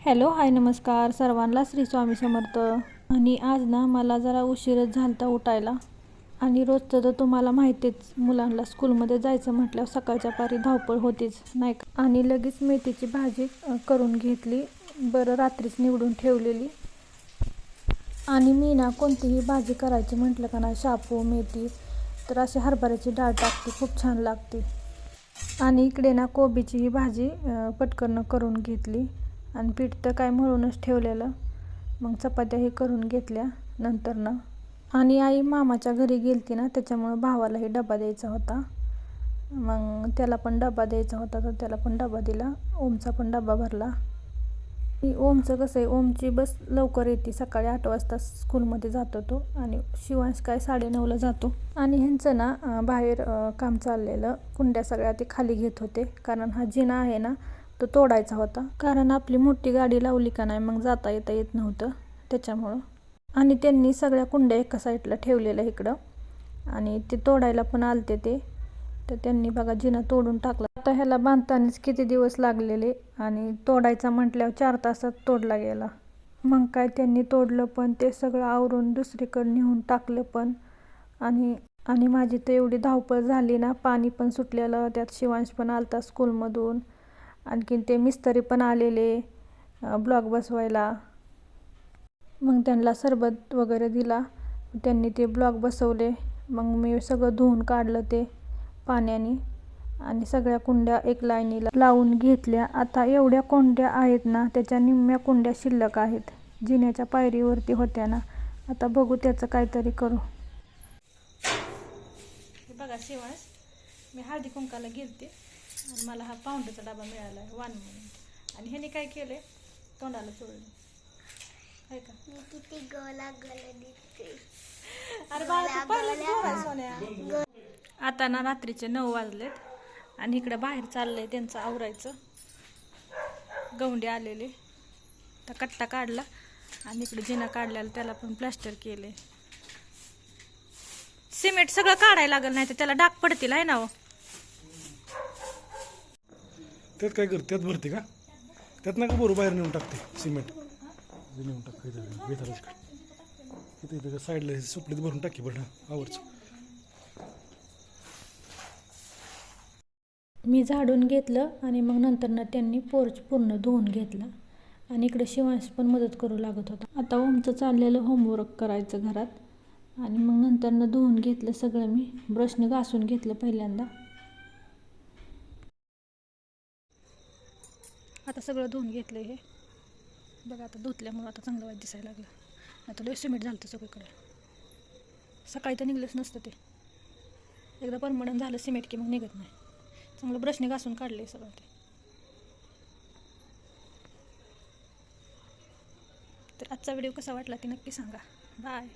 Hello hi नमस्कार. सर्वांना श्री स्वामी समर्थ. आणि आज ना मला जरा उशीरच झालता उठायला. आणि रोजचं तर तुम्हाला माहितीच मुलांना स्कूलमध्ये जायचं म्हटल्यावर सकाळच्या पारी धावपळ होतीच नाही का? आणि लगेच मेथीची भाजी करून घेतली. बरं रात्रीच निवडून ठेवलेली. आणि मी ना कोणतीही भाजी करायची म्हटलं का ना शापू मेथी तर अशी हरभऱ्याची डाळ टाकते. खूप छान लागते. आणि इकडे ना कोबीची ही भाजी पटकन करून घेतली. आणि पीठ तर काय म्हणूनच ठेवलेलं. मग चपात्याही करून घेतल्या नंतर ना आणि आई मामाच्या घरी गेलती ना त्याच्यामुळं भावालाही डबा द्यायचा होता. मग त्याला पण डबा द्यायचा होता तर त्याला पण डबा दिला. ओमचा पण डबा भरला. ओमचं कसं आहे ओमची बस लवकर येते. सकाळी आठ वाजता स्कूलमध्ये जातो तो आणि शिवांश काय साडेनऊला जातो. आणि ह्यांचं ना बाहेर काम चाललेलं. कुंड्या सगळ्या ते खाली घेत होते. कारण हा जिना आहे ना तो तोडायचा होता. कारण आपली मोठी गाडी लावली का नाही मग जाता येता येत नव्हतं त्याच्यामुळं. आणि त्यांनी सगळ्या कुंड्या एका साईडला ठेवलेल्या इकडं. आणि ते तोडायला पण आलते ते. तर त्यांनी बघा जिना तोडून टाकला. आता ह्याला बांधतानाच किती दिवस लागलेले आणि तोडायचा म्हटल्यावर चार तासात तोडला गेला. मग काय त्यांनी तोडलं पण ते सगळं आवरून दुसरीकडे नेऊन टाकलं पण. आणि आणि माझी तर एवढी धावपळ झाली ना पाणी पण सुटलेलं त्यात शिवांश पण आलता स्कूलमधून आणखीन ते मिस्त्री पण आलेले ब्लॉग बसवायला. मग त्यांना सरबत वगैरे दिला. त्यांनी ते ब्लॉक बसवले. मग मी सगळं धुवून काढलं ते पाण्याने. आणि सगळ्या कुंड्या एक लाईनीला लावून घेतल्या. आता एवढ्या कुंड्या आहेत ना त्याच्या निम्म्या कुंड्या शिल्लक आहेत. जिन्याच्या पायरीवरती होत्या ना. आता बघू त्याचं काहीतरी करू. बघा शिवास मी हळदी कुंकाला गेलते. आणि मला हा पाऊंडचा डबा मिळाला आहे वान म्हणून आणि ह्याने काय केले तोंडाला चोळले. आहे का? मी किती गोला गोला दिसते. अरे बाळा तू पहिलंच गोर आहे सोन्या. आता ना रात्रीचे नऊ वाजलेत आणि इकडे बाहेर चाललंय त्यांचं आवरायचं. गवंडी आलेले. तर कट्टा काढला आणि इकडे जिना काढलेला त्याला पण प्लास्टर केले सिमेंट सगळं काढायला लागल नाही तर त्याला डाग पडतील आहे ना हो? त्यात काय करते त्यात भरते का? त्यात नका बरोबर बाहेर नेऊन टाकते सिमेंट. नेऊन टाक इथं बेतालाच साईडला सुपडीत भरून टाकी बरं आवडचं मी झाडून घेतलं आणि मग नंतर ना त्यांनी पोर्च पूर्ण धुवून घेतला. आणि इकडे शिवांश पण मदत करू लागत होता. आता ओमचं चाललेलं होमवर्क करायचं घरात. आणि मग नंतरनं धुवून घेतलं सगळं मी. ब्रशने घासून घेतलं पहिल्यांदा. आता सगळं धुवून घेतलं हे. बघा आता धुतल्यामुळं आता चांगलं वाईट दिसायला लागलं. नाही तर लय सिमेंट झालं होतं सगळीकडे. सकाळी तर निघलंच नसतं ते. एकदा परमनंट झालं सिमेंट की मग निघत नाही. चांगलं ब्रशने घासून काढले सगळं ते. तर आजचा व्हिडिओ कसा वाटला ते नक्की सांगा. बाय.